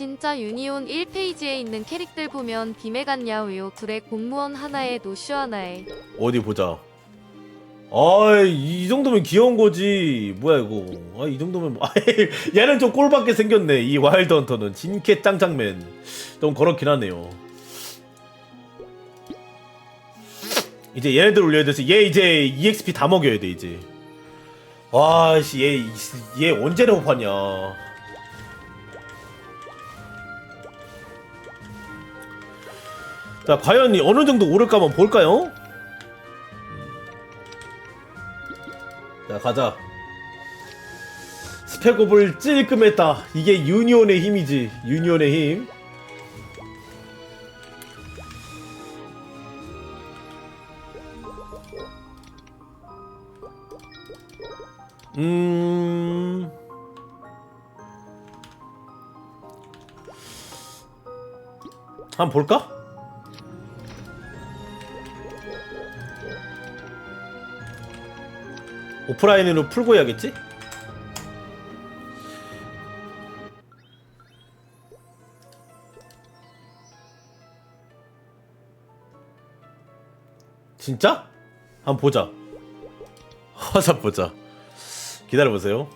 진짜 유니온 1페이지에 있는 캐릭들 보면 빔에 같냐 왜요 둘에 공무원 하나에 노슈 하나에 어디 보자. 아이 이 정도면 귀여운 거지. 뭐야 이거. 아이 정도면 뭐- 아이 얘는 좀 꼴밖에 생겼네. 이 와일드 헌터는 진캐 짱짱맨. 좀 그렇긴 하네요. 이제 얘네들 올려야 돼서 얘 이제 EXP 다 먹여야 돼 이제. 와씨 얘얘 언제 레업하냐. 자 과연 어느 정도 오를까 한번 볼까요? 자 가자 스펙업을 찔끔했다 이게 유니온의 힘이지 유니온의 힘 음... 한번 볼까? 오프라인으로 풀고 해야겠지? 진짜? 한번 보자. 화자 보자. 기다려보세요.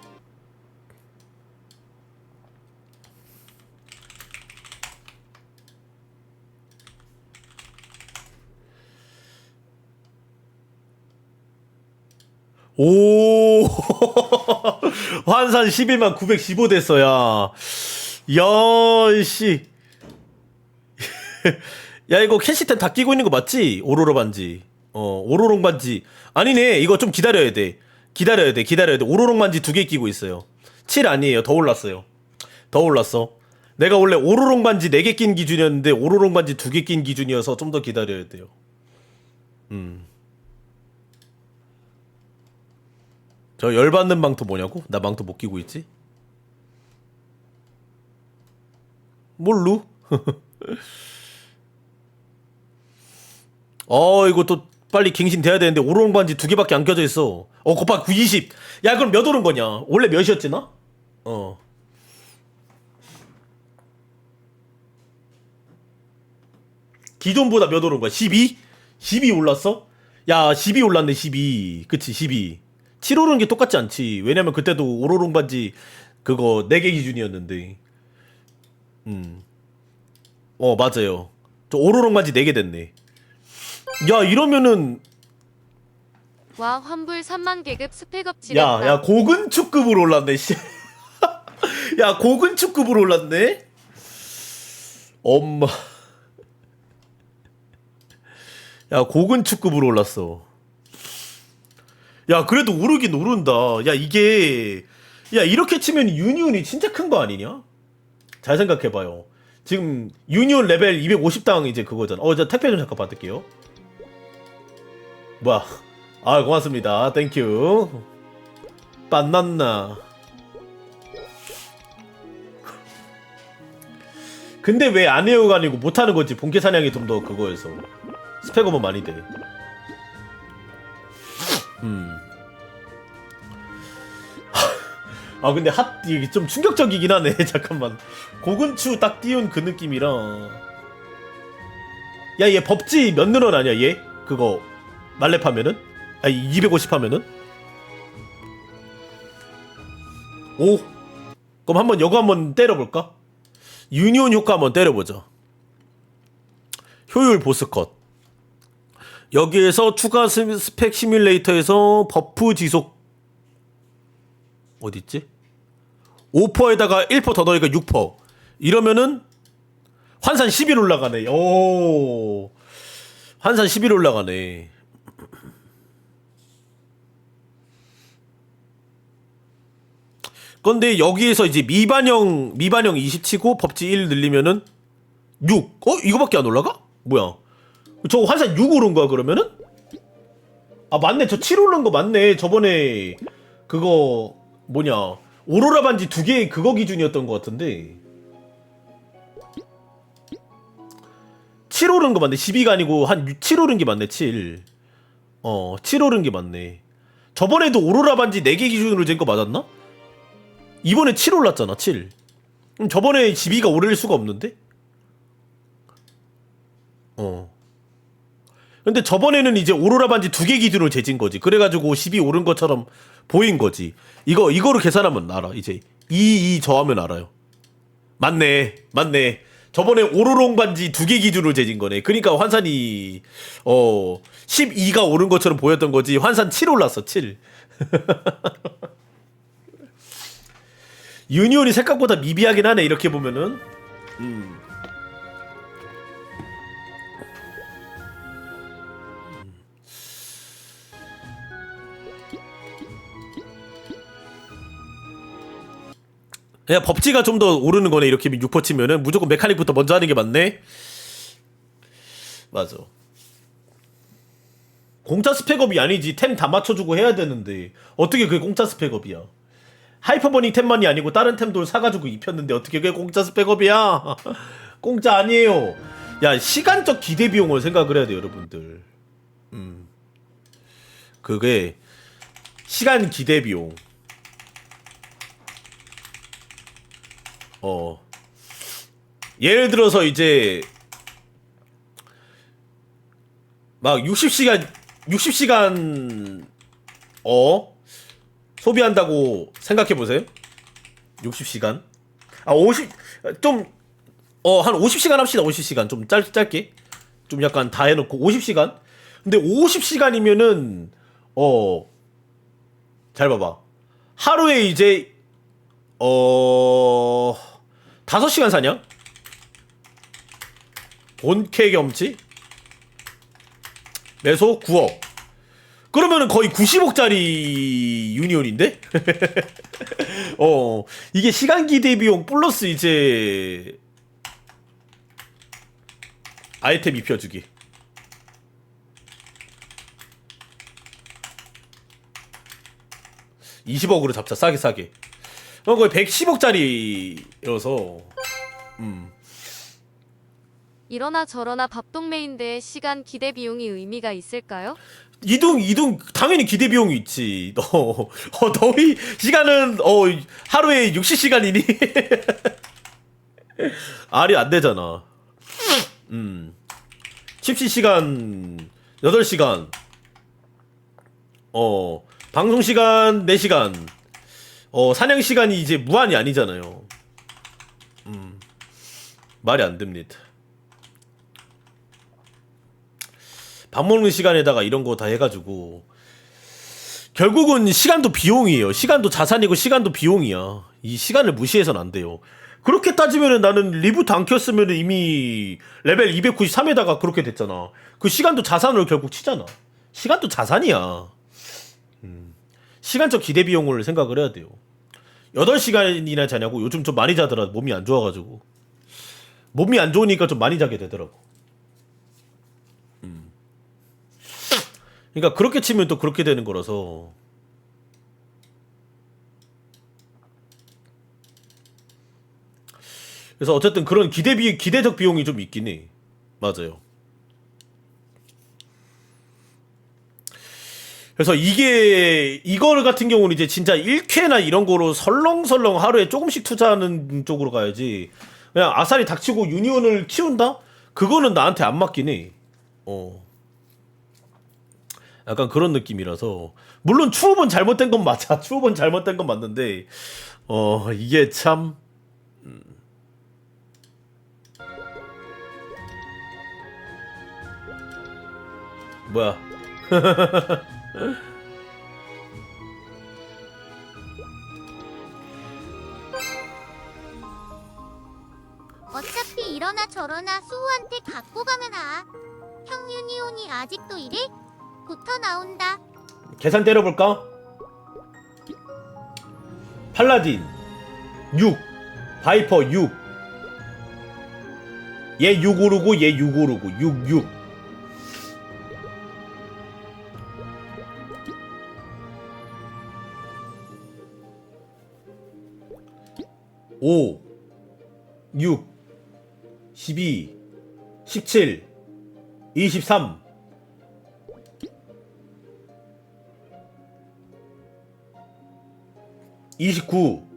오 환산 11만 915 됐어 야. 야 씨. 야 이거 캐시텐 다 끼고 있는 거 맞지? 오로로 반지. 어 오로롱 반지. 아니네 이거 좀 기다려야 돼. 기다려야 돼 기다려야 돼. 오로롱 반지 두 개 끼고 있어요. 7 아니에요 더 올랐어요. 더 올랐어. 내가 원래 오로롱 반지 4개 낀 기준이었는데 오로롱 반지 두개낀 기준이어서 좀 더 기다려야 돼요. 음. 저 열받는 망토 뭐냐고? 나 망토 못 끼고 있지? 뭘로? 어 이거 또 빨리 갱신 돼야 되는데 오롱 반지 두 개밖에 안 껴져 있어. 어 곱하기 920. 야 그럼 몇 오른 거냐? 원래 몇이었지 나? 어. 기존보다 몇 오른 거야? 12? 12 올랐어? 야 12 올랐네 12. 그치 12. 7 오른 게 똑같지 않지. 왜냐면 그때도 오로롱 반지 그거 4개 기준이었는데. 음. 어 맞아요. 저 오로롱 반지 4개 됐네. 야 이러면은 와 환불 3만 계급 스펙업 지렸다 야, 야, 고근축급으로 올랐네, 씨. 야, 고근축급으로 올랐네? 엄마. 야, 고근축급으로 올랐어. 야, 그래도 오르긴 오른다. 야, 이게, 야, 이렇게 치면 유니온이 진짜 큰 거 아니냐? 잘 생각해봐요. 지금, 유니온 레벨 250당 이제 그거잖아. 어, 저 택배 좀 잠깐 받을게요. 뭐야. 아, 고맙습니다. 땡큐. 빤났나. 근데 왜 안 해오가니고 못하는 거지? 본캐 사냥이 좀 더 그거여서. 스펙업은 많이 돼. 음. 아 근데 핫 이게 좀 충격적이긴 하네. 잠깐만. 고근추 딱 띄운 그 느낌이라. 야얘 법지 몇 늘어나냐 얘? 그거 말렙 하면은? 아니 250 하면은? 오 그럼 한번 요거 한번 때려볼까? 유니온 효과 한번 때려보자 효율 보스 컷 여기에서 추가 스- 스펙 시뮬레이터에서 버프 지속 어딨지? 5%에다가 1%더 넣으니까 6% 이러면은 환산 10일 올라가네 오 환산 10일 올라가네 근데 여기에서 이제 미반영 미반영 20 치고 법지 1 늘리면은 6. 어? 이거밖에 안 올라가? 뭐야? 저 환산 6 오른 거야 그러면은? 아 맞네 저 7 오른 거 맞네 저번에 그거 뭐냐 오로라 반지 두 개 그거 기준이었던 것 같은데 7 오른 거 맞네 12가 아니고 한7 오른 게 맞네 7 어, 7 오른 게 맞네. 저번에도 오로라 반지 4개 기준으로 잰 거 맞았나? 이번에 7 올랐잖아, 7. 그럼 저번에 12가 오를 수가 없는데? 어. 근데 저번에는 이제 오로라 반지 두 개 기준으로 재진 거지. 그래가지고 12 오른 것처럼 보인 거지. 이거, 이거로 계산하면 알아. 이제 2, 2 저하면 알아요. 맞네. 맞네. 저번에 오로롱 반지 두 개 기준으로 재진 거네. 그러니까 환산이, 어, 12가 오른 것처럼 보였던 거지. 환산 7 올랐어, 7. 유니온이 생각보다 미비하긴 하네, 이렇게 보면은. 음. 야 법지가 좀 더 오르는 거네 이렇게 6퍼 치면은. 무조건 메카닉부터 먼저 하는 게 맞네. 맞아. 공짜 스펙업이 아니지. 템 다 맞춰주고 해야 되는데. 어떻게 그게 공짜 스펙업이야? 하이퍼버닝 템만이 아니고 다른 템도 사가지고 입혔는데 어떻게 그게 공짜 스펙업이야? 공짜 아니에요. 야 시간적 기대 비용을 생각을 해야 돼요 여러분들. 음. 그게 시간 기대 비용 어. 예를 들어서 이제 막 60시간 60시간 어 소비한다고 생각해 보세요. 60시간. 아, 50 좀 어, 한 50시간 합시다. 50시간. 좀 짧, 짧게. 좀 약간 다 해놓고 50시간. 근데 50시간이면은 어, 잘 봐봐. 하루에 이제 어, 5시간 사냥? 본캐 겸치? 매소 9억. 그러면은 거의 90억짜리 유니온인데? 어, 이게 시간 기 대 비용 플러스 이제 아이템 입혀주기. (20억으로) 잡자 싸게 싸게 어, 거의 110억짜리여서 이러나 저러나 밥동메인데 시간 기대 비용이 의미가 있을까요? 이동 이동 당연히 기대 비용이 있지. 너 어, 너희 시간은 어 하루에 60시간이니? 알이 안 되잖아. 음. 칩시 시간 8시간. 어, 방송 시간 4시간. 어, 사냥 시간이 이제 무한이 아니잖아요. 음. 말이 안 됩니다. 밥 먹는 시간에다가 이런 거 다 해가지고 결국은 시간도 비용이에요. 시간도 자산이고 시간도 비용이야. 이 시간을 무시해서는 안 돼요. 그렇게 따지면은 나는 리부트 안 켰으면 이미 레벨 293에다가 그렇게 됐잖아. 그 시간도 자산으로 결국 치잖아. 시간도 자산이야. 음. 시간적 기대 비용을 생각을 해야 돼요. 8시간이나 자냐고 요즘 좀 많이 자더라. 몸이 안 좋아가지고. 몸이 안 좋으니까 좀 많이 자게 되더라고. 그러니까 그렇게 치면 또 그렇게 되는 거라서 그래서 어쨌든 그런 기대 비 기대적 비용이 좀 있긴 해 맞아요 그래서 이게 이거 같은 경우는 이제 진짜 1쾌나 이런 거로 설렁설렁 하루에 조금씩 투자하는 쪽으로 가야지 그냥 아싸리 닥치고 유니온을 키운다? 그거는 나한테 안 맞긴 해 어. 약간 그런 느낌이라서 물론 추업은 잘못된 건 맞아 추업은 잘못된 건 맞는데 어 이게 참 음. 뭐야 어차피 이러나 저러나 수호한테 갖고 가면 아. 형 유니온이 아직도 이래? 붙어 나온다. 계산 때려볼까? 팔라딘 6 바이퍼 6얘 6 오르고 얘 6 오르고 6 6 5 6 12 17 23 29